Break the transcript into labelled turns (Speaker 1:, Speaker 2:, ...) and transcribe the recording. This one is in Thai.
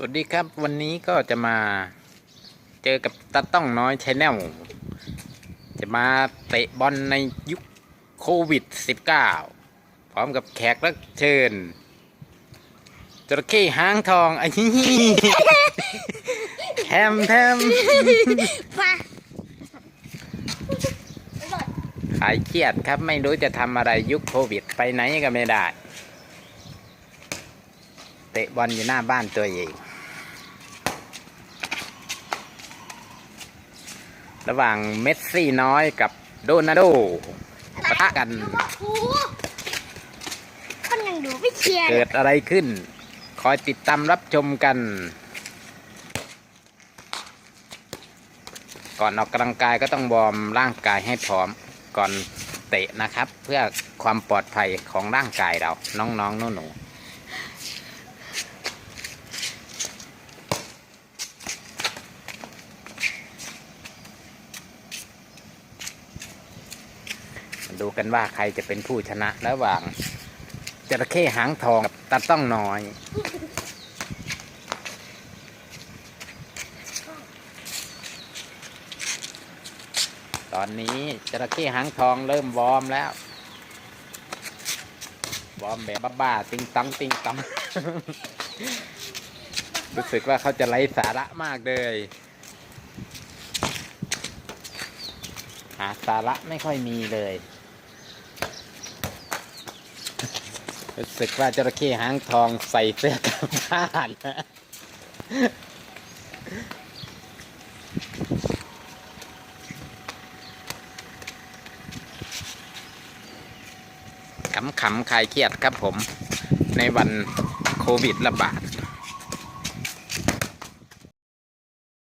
Speaker 1: สวัสดีครับวันนี้ก็จะมาเจอกับตาต้องน้อยชแนลจะมาเตะบอลในยุคโควิด -19 พร้อมกับแขกรับเชิญจระเข้หางทองไอ้นี่แทมแทม
Speaker 2: มา
Speaker 1: หายเครียดครับไม่รู้จะทำอะไรยุคโควิด ไปไหนก็ไม่ได้เตะบอลอยู่หน้าบ้านตัวเอง ระหว่างเมสซี่น้อยกับโดนาโดปะทะกัน
Speaker 2: ดูว่าครูคนยังดูไม่เชียร์
Speaker 1: เกิดอะไรขึ้น คอยติดตามรับชมกัน ก่อนออกกำลังกายก็ต้องวอร์มร่างกายให้พร้อมก่อนเตะนะครับ เพื่อความปลอดภัยของร่างกายเราน้องๆหนูๆ ดูกันว่าใครจะเป็นผู้ชนะระหว่างจระเข้หางทองกับตาต้องน้อย ตอนนี้จระเข้หางทองเริ่มวอร์มแล้ว วอร์มแบบบ้าๆติงตังติงตังรู้สึกว่าเขาจะไร้สาระมากเลยหาสาระไม่ค่อยมีเลย รู้สึกว่าจระเข้หางทองใส่เสื้อกลับบ้านขำๆคลายเครียดครับผมในวันโควิดระบาด